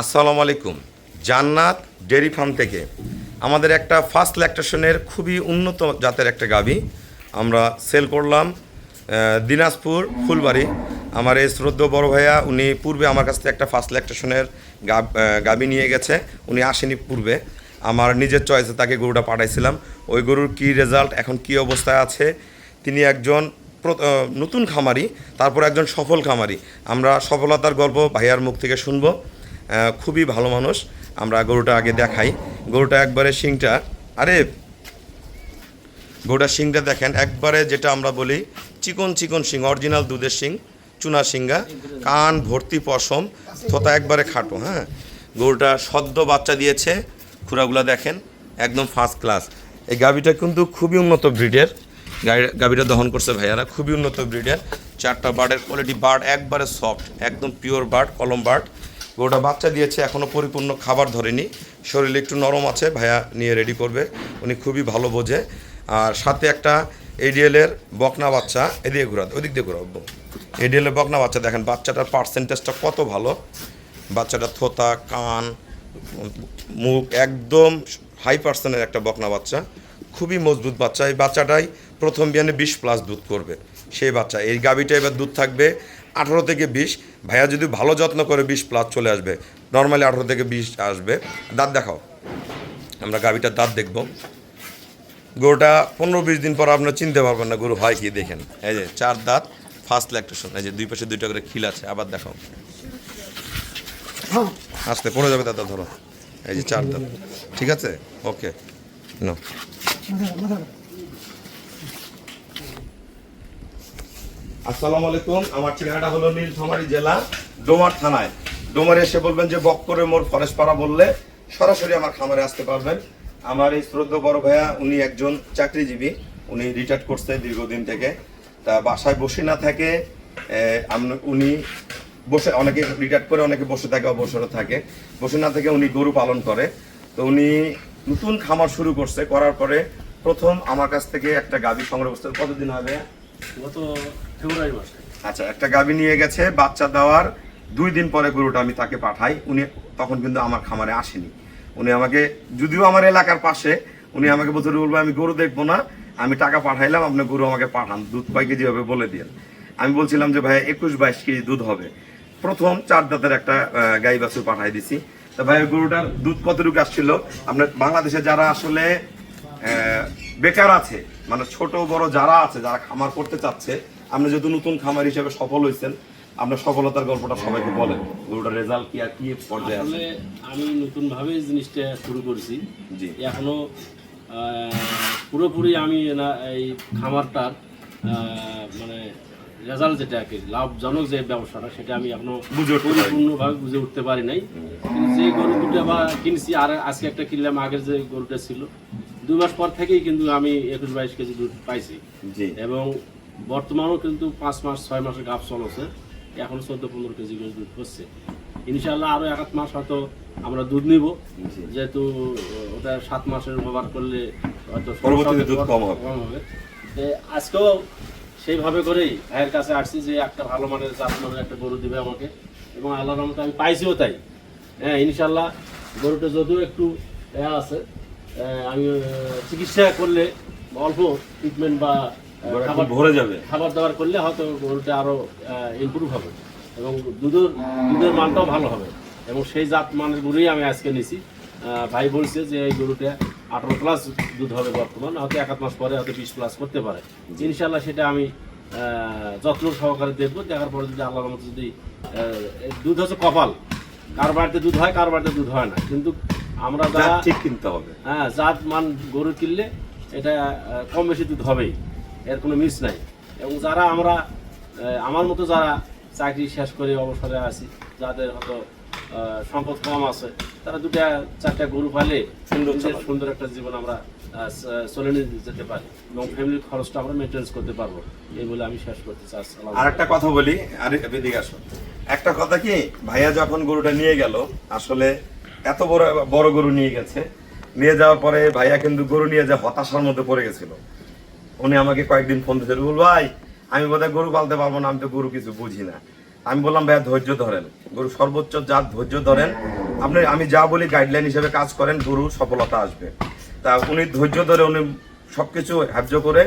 আসসালামু আলাইকুম। জান্নাত ডেয়ারি ফার্ম থেকে। আমাদের একটা ফার্স্ট ল্যাকটেশনের খুবই উন্নত জাতের একটা গাবি আমরা সেল করলাম দিনাজপুর, ফুলবাড়ি। আমার এই শ্রদ্ধ বড় ভাইয়া, উনি পূর্বে আমার কাছ থেকে একটা ফার্স্ট ল্যাকটেশনের গাবি নিয়ে গেছে। উনি আসেনি পূর্বে। আমার নিজের চয়েসে তাকে গরুটা পাঠাইছিলাম। ওই গরুর কী রেজাল্ট এখন কী অবস্থায় আছে? তিনি একজন নতুন খামারি, তারপর একজন সফল খামারি। আমরা সফলতার গল্প ভাইয়ার মুখ থেকে শুনব। খুবই ভালো মানুষ। আমরা গরুটা আগে দেখাই। গরুটা একবারে শিংটা। আরে, গরুটা শিংটা দেখেন, একবারে যেটা আমরা বলি চিকন চিকন শিং, অরিজিনাল দুধের শিং, চুনা শিঙ্গা কান ভর্তি পশম থোতা একবারে খাটো হ্যাঁ? গরুটা সদ্য বাচ্চা দিয়েছে, খুরাগুলা দেখেন, একদম ফার্স্ট ক্লাস এই গাভিটা কিন্তু খুবই উন্নত ব্রিডের। গাভিটা দহন করছে ভাইয়ারা, খুবই উন্নত ব্রিডের। চারটা বার্ডের কোয়ালিটি বার্ড একবারে সফট একদম পিওর বার্ড, কলম বার্ড। গরুটা বাচ্চা দিয়েছে এখনও পরিপূর্ণ খাবার ধরেনি। শরীরে একটু নরম আছে, ভাইয়া নিয়ে রেডি করবে। উনি খুবই ভালো বোঝে। আর সাথে একটা এডিএলের বকনা বাচ্চা, এদিকে ঘোরাতে ওদিক দিয়ে ঘোরাবো এডিএলের বকনা বাচ্চা, দেখেন বাচ্চাটার পার্সেন্টেজটা কত ভালো। বাচ্চাটা থোতা, কান, মুখ, একদম হাই পার্সেন্টের একটা বকনা বাচ্চা। খুবই মজবুত বাচ্চা। এই বাচ্চাটাই প্রথম বিয়ানে বিশ প্লাস দুধ করবে। সেই বাচ্চা, এই গাবিটা এবার দুধ থাকবে আঠারো থেকে বিশ। ভাইয়া যদি ভালো যত্ন করে বিশ প্লাস চলে আসবে নর্মালি আঠারো থেকে বিশ আসবে। দাঁত দেখাও। আমরা গাবিটার দাঁত দেখব। গরুটা পনেরো বিশ দিন পর আপনার চিনতে পারবেন না, গরু হয় কি দেখেন। এই যে চার দাঁত ফার্স্ট ল্যাকটেশন এই যে দুই পাশে দুইটা করে খিল আছে, আবার দেখাও। আসতে পড়ে যাবে দাদা, ধরো। এই যে চার দাঁত। ঠিক আছে? ওকে নো আসসালামু আলাইকুম। আমার ঠিকানাটা হলো নীলফামারী জেলা, ডোমার থানায়। ডোমারে এসে বলবেন যে, বক্করে মোর ফরেস্ট পাড়া বললে সরাসরি আমার খামারে আসতে পারবেন। আমার এই শ্রদ্ধ বড় ভাইয়া, উনি একজন চাকরিজীবী। উনি রিটায়ার্ড করছে দীর্ঘদিন থেকে। তা বাসায় বসে না থাকে উনি বসে, অনেকে রিটায়ার্ড করে, অনেকে বসে থাকে, অবসরে থাকে। বসে না থেকে উনি গরু পালন করে। তো উনি নতুন খামার শুরু করছে, করার পরে প্রথম আমার কাছ থেকে একটা গাভী সংগ্রহ করছে। কতদিন হবে? গত আচ্ছা একটা গাভী নিয়ে গেছে, বাচ্চা দেওয়ার দুই দিন পরে গরুটা আমি তাকে পাঠাই। উনি তখন কিন্তু আমার খামারে আসেনি। উনি আমাকে, যদিও আমার এলাকার পাশে, উনি আমাকে বলছে রুল আমি গরু দেখব না, আমি টাকা পাঠাইলাম, আপনি গরু আমাকে পাঠান, দুধ কয় কেজি হবে বলে দিয়ে আমি বলছিলাম যে ভাই একুশ বাইশ কেজি দুধ হবে। প্রথম চার দাঁতের একটা গাই বাছুর পাঠাই দিছি। তা ভাই গরুটার দুধ কতটুকু আসছিল? আপনার বাংলাদেশে যারা আসলে বেকার আছে মানে ছোট বড় যারা আছে, যারা খামার করতে চাচ্ছে আপনি যেহেতু নতুন খামার হিসেবে সফল হয়েছেন আপনার সফলতার গল্পটা সবাইকে বলেন গরুটার রেজাল্ট কি আর কি পর্যায়ে আছে? আসলে আমি নতুন ভাবে জিনিসটা শুরু করেছি। জি। এখনও পুরোপুরি আমি না এই খামারটার মানে রেজাল্ট যেটা আর কি লাভজনক যে ব্যবসাটা সেটা আমি এখনও। পরিপূর্ণভাবে বুঝে উঠতে পারি নাই। কিন্তু যে গরু দুটো বা কিনছি আর আজকে একটা কিনলাম আগের যে গরুটা ছিল দুই মাস পর থেকেই কিন্তু আমি একুশ বাইশ কেজি দুধ পাইছি। এবং বর্তমানেও কিন্তু পাঁচ মাস ছয় মাসের গাপ চলছে। এখন চোদ্দ পনেরো কেজি করে দুধ হচ্ছে। ইনশাল্লাহ আরও এক আধ মাস হয়তো আমরা দুধ নিব। যেহেতু ওটা সাত মাসের ব্যবহার করলে হয়তো দুধ কম হবে। আজকেও সেইভাবে করেই ভাইয়ের কাছে আসছি যে একটা ভালো মানের জাত মানের একটা গরু দিবে আমাকে। এবং আল্লাহ রহমতে আমি পাইছিও তাই। হ্যাঁ ইনশাল্লাহ গরুটা যদিও একটু আছে আমি চিকিৎসা করলে অল্প ট্রিটমেন্ট বা খাবার ভরে যাবে। খাবার দাবার করলে হয়তো গরুটা আরও ইমপ্রুভ হবে। এবং দুধের দুধের মানটাও ভালো হবে। এবং সেই জাত মানের গরুই আমি আজকে নিছি। ভাই বলছে যে এই গরুটা আঠারো প্লাস দুধ হবে বর্তমান। হয়তো এক মাস পরে হয়তো বিশ প্লাস করতে পারে। ইনশাল্লাহ সেটা আমি যত্ন সহকারে দেখব। দেখার পরে যদি আল্লাহর মতো যদি দুধ হচ্ছে কপাল। কার বাড়িতে দুধ হয় কার বাড়িতে দুধ হয় না। কিন্তু আমরা ঠিক কিনতে হবে। হ্যাঁ জাত মান গরু কিনলে এটা কম বেশি দুধ হবেই। এর কোনো মিস নাই। এবং যারা আমরা আমার মতো যারা চাকরি শেষ করে অবসরে আছি যাদের হয়তো সম্পদ কম আছে তারা দুটা চারটা গরু পালে সুন্দর সুন্দর একটা জীবন আমরা চলে নিয়ে যেতে পারি। এবং ফ্যামিলির খরচটা আমরা মেনটেন্স করতে পারব। এই বলে আমি শেষ করতে চাই আর একটা কথা বলি আর এদিকে আসো। একটা কথা কি ভাইয়া যখন গরুটা নিয়ে গেল আসলে এত বড় বড় গরু নিয়ে গেছে নিয়ে যাওয়ার পরে ভাইয়া কিন্তু গরু নিয়ে যা হতাশার মধ্যে পড়ে গেছিল। উনি আমাকে কয়েকদিন ফোন দিয়েছে বল ভাই, আমি বোধহয় গরু পালতে পারব না, আমি তো গরু কিছু বুঝি না। আমি বললাম, ভাইয়া, ধৈর্য ধরেন। গরু সর্বোচ্চ যা ধৈর্য ধরেন। আপনি, আমি যা বলি গাইডলাইন হিসেবে কাজ করেন গরু সফলতা আসবে। তা উনি ধৈর্য ধরে উনি সবকিছু হ্যাব্য করে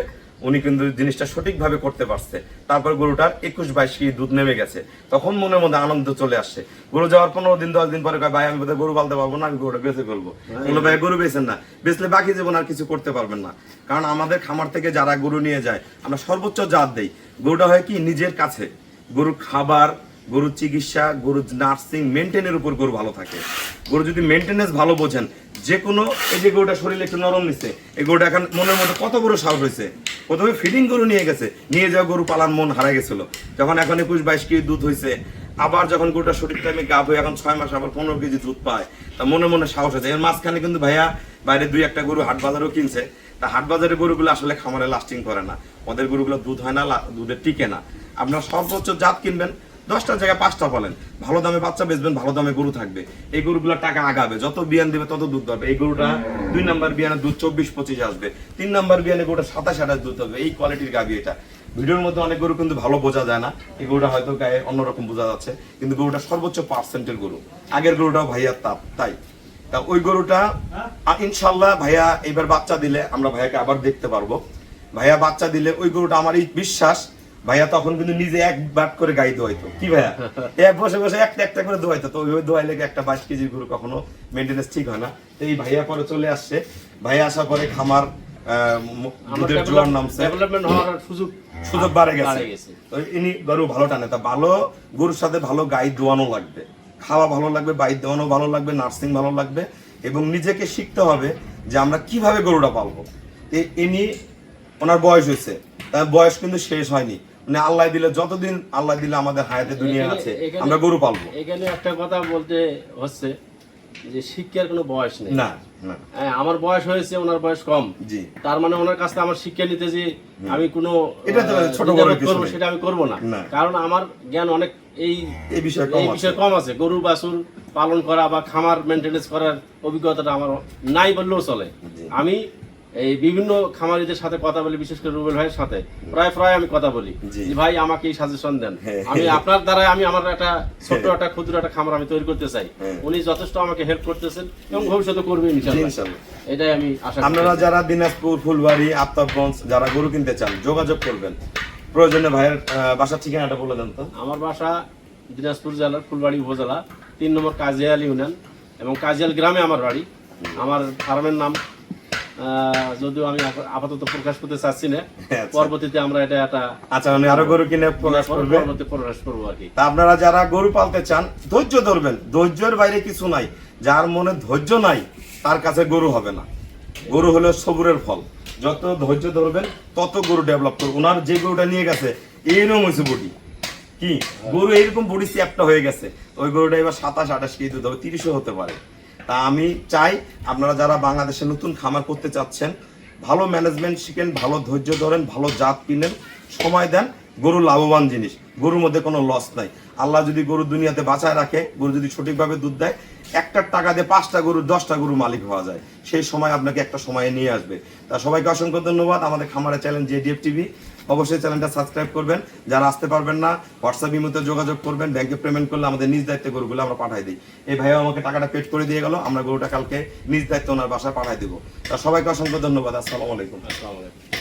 উনি কিন্তু জিনিসটা সঠিকভাবে করতে পারছে। তারপর গরুটার একুশ বাইশ কেজি দুধ নেমে গেছে। তখন মনের মধ্যে আনন্দ চলে আসছে গরু যাওয়ার পনেরো দিন দশ দিন পরে কয়, ভাই আমি বোধহয় গরু পালতে পারব না আমি গরুটা বেঁচে ফেলব। বলল ভাই গরু বেছেন না। বেচলে বাকি জীবন আর কিছু করতে পারবেন না। কারণ আমাদের খামার থেকে যারা গরু নিয়ে যায় আমরা সর্বোচ্চ জাত দেই। গরুটা হয় কি? নিজের কাছে। গরুর খাবার গরুর চিকিৎসা গরুর নার্সিং মেনটেনের উপর গরু ভালো থাকে। গরু যদি মেনটেনেন্স ভালো বোঝেন, যে কোনো, এই যে গরুটা শরীরে একটু নরম নিচ্ছে এই গরুটা এখন মনের মধ্যে কত গরু সাহস হয়েছে প্রথমে ফিডিং গরু নিয়ে গেছে, নিয়ে যাওয়া গরু পালার মন হারা গেছিল। যখন এখন একুশ বাইশ কেজি দুধ হয়েছে আবার যখন গরুটা সঠিক টাইমে গাভ হয়ে এখন ছয় মাস, আবার পনেরো কেজি দুধ পায়, তা মনে মনে সাহস হয়েছে এর মাঝখানে কিন্তু ভাইয়া বাইরে দুই একটা গরু হাট বাজারও কিনছে, তা হাট বাজারের গরুগুলো আসলে খামারে লাস্টিং করে না। ওদের গরুগুলো দুধ হয় না, লা- দুধে টিকে না। আপনার সর্বোচ্চ জাত কিনবেন দশটা জায়গায় পাঁচটা পালেন ভালো দামে বাচ্চা বেচবেন, ভালো দামে গরু থাকবে। এই গরুগুলো টাকা আগাবে। যত বিয়ান দিবে, তত দুধ পাবে এই গরুটা দুই নাম্বার বিয়ানে দুধ চব্বিশ পঁচিশ আসবে। তিন নাম্বার বিয়ানে গরুটা সাতাশ আঠাশ দুধ হবে। এই কোয়ালিটির গাবি এটা। ভিডিওর মধ্যে অনেক গরু কিন্তু ভালো বোঝা যায় না। এই গরুটা হয়তো গায়ে অন্যরকম বোঝা যাচ্ছে। কিন্তু গরুটা সর্বোচ্চ পার্সেন্টের গরু। আগের গরুটাও ভাইয়ার তাপ তাই। তা ওই গরুটা ইনশাল্লাহ ভাইয়া এবার বাচ্চা দিলে আমরা ভাইয়াকে আবার দেখতে পারব। ভাইয়া বাচ্চা দিলে ওই গরুটা আমার এই বিশ্বাস ভাইয়া তখন কিন্তু নিজে এক বাট করে গাই দোয়াইতো। কি ভাইয়া? এক বসে বসে একটা একটা করে দোয়াইতো। তো ওইভাবে দোয়াইলে কি একটা বাইশ কেজির গরু কখনো মেনটেনেন্স ঠিক হয় না। তো এই ভাইয়া পরে চলে আসছে। ভাইয়া আসার পরে খামার দুধের জোয়ার নামছে। সুযোগ সুযোগ বাড়ে গেছে। ইনি গরু ভালো টানে। তা ভালো গরুর সাথে ভালো গাই দোয়ানো লাগবে। খাওয়া ভালো লাগবে বাইর দেওয়ানো ভালো লাগবে নার্সিং ভালো লাগবে এবং নিজেকে শিখতে হবে যে আমরা কীভাবে গরুটা পালবো। ইনি ওনার বয়স হয়েছে। তার বয়স কিন্তু শেষ হয়নি। মানে আল্লাহ দিলে যতদিন আল্লাহ দিলে আমাদের হায়াতে দুনিয়া আছে আমরা গরু পালবো। এখানে একটা কথা বলতে হচ্ছে যে শিক্ষার কোনো বয়স নেই। না হ্যাঁ, আমার বয়স হয়েছে ওনার বয়স কম। জি। তার মানে ওনার কাছ থেকে আমার শিক্ষা নিতে যে আমি কোনো এটা ছোট বড় দ্বিধাবোধ করব সেটা আমি করব না। কারণ আমার জ্ঞান অনেক এই এই বিষয়ে কম আছে। বিষয়ে কম আছে। গরু বাছুর পালন করা বা খামার মেনটেনেন্স করার অভিজ্ঞতাটা আমার নাই বললেও চলে। আমি এই বিভিন্ন খামারিদের সাথে কথা বলি বিশেষ করে রুবেল ভাইয়ের সাথে। প্রায় প্রায় আমি কথা বলি ভাই আমাকে এই সাজেশন দেন। হ্যাঁ। আমি আপনার দ্বারা আমি আমার একটা ছোট্ট একটা ক্ষুদ্র একটা খামার আমি তৈরি করতে চাই। হ্যাঁ। উনি যথেষ্ট আমাকে হেল্প করতেছেন এবং ভবিষ্যতে করবে ইনশাআল্লাহ। এটাই আমি আশা আপনারা যারা দিনাজপুর ফুলবাড়ি আফতাবগঞ্জ যারা গরু কিনতে চান যোগাযোগ করবেন। প্রয়োজনে ভাইয়ের বাসার ঠিকানাটা বলে দেন তো। আমার বাসা দিনাজপুর জেলার ফুলবাড়ি উপজেলা তিন নম্বর কাজিয়াল ইউনিয়ন এবং কাজিয়াল গ্রামে আমার বাড়ি। আমার ফার্মের নাম যদিও আমি আপাতত প্রকাশ করতে চাচ্ছি না আচ্ছা। পরবর্তীতে আমরা এটা একটা আচ্ছা মানে আরও গরু কিনে প্রকাশ করবে পরবর্তী প্রকাশ করব আর কি। তা আপনারা যারা গরু পালতে চান ধৈর্য ধরবেন। ধৈর্যের বাইরে কিছু নাই। যার মনে ধৈর্য নাই তার কাছে গরু হবে না। গরু হলো সবুরের ফল। যত ধৈর্য ধরবেন তত গরু ডেভেলপ করবে। ওনার যে গরুটা নিয়ে গেছে এইরকম হয়েছে বডি। কি? গরু এইরকম বডি চ্যাপটা হয়ে গেছে। ওই গরুটা এবার সাতাশ আঠাশ কেজি দুধ হবে। তিরিশও হতে পারে। তা আমি চাই আপনারা যারা বাংলাদেশে নতুন খামার করতে চাচ্ছেন, ভালো ম্যানেজমেন্ট শিখেন, ভালো ধৈর্য ধরেন, ভালো জাত কিনেন, সময় দেন, গরু লাভবান জিনিস। গরুর মধ্যে কোনো লস নাই। আল্লাহ যদি গরু দুনিয়াতে বাঁচায় রাখে, গরু যদি সঠিকভাবে দুধ দেয়, একটা টাকা দিয়ে পাঁচটা গরু, দশটা গরু মালিক হওয়া যায়। সেই সময় আপনাকে একটা সময়ে নিয়ে আসবে। তা সবাইকে অসংখ্য ধন্যবাদ। আমাদের খামারের চ্যানেল জেডিএফ টিভি অবশ্যই চ্যানেলটা সাবস্ক্রাইব করবেন। যারা আসতে পারবেন না হোয়াটসঅ্যাপ ইমোতে যোগাযোগ করবেন ব্যাংকে পেমেন্ট করলে আমাদের নিজ দায়িত্বে গরুগুলো আমরা পাঠাই দিই। এই ভাইও আমাকে টাকাটা পেড করে দিয়ে গেল, আমরা গরুটা কালকে নিজ দায়িত্ব ওনার বাসায় পাঠাই দেবো। তা সবাইকে অসংখ্য ধন্যবাদ, আসসালামু আলাইকুম। আসসালামু আলাইকুম।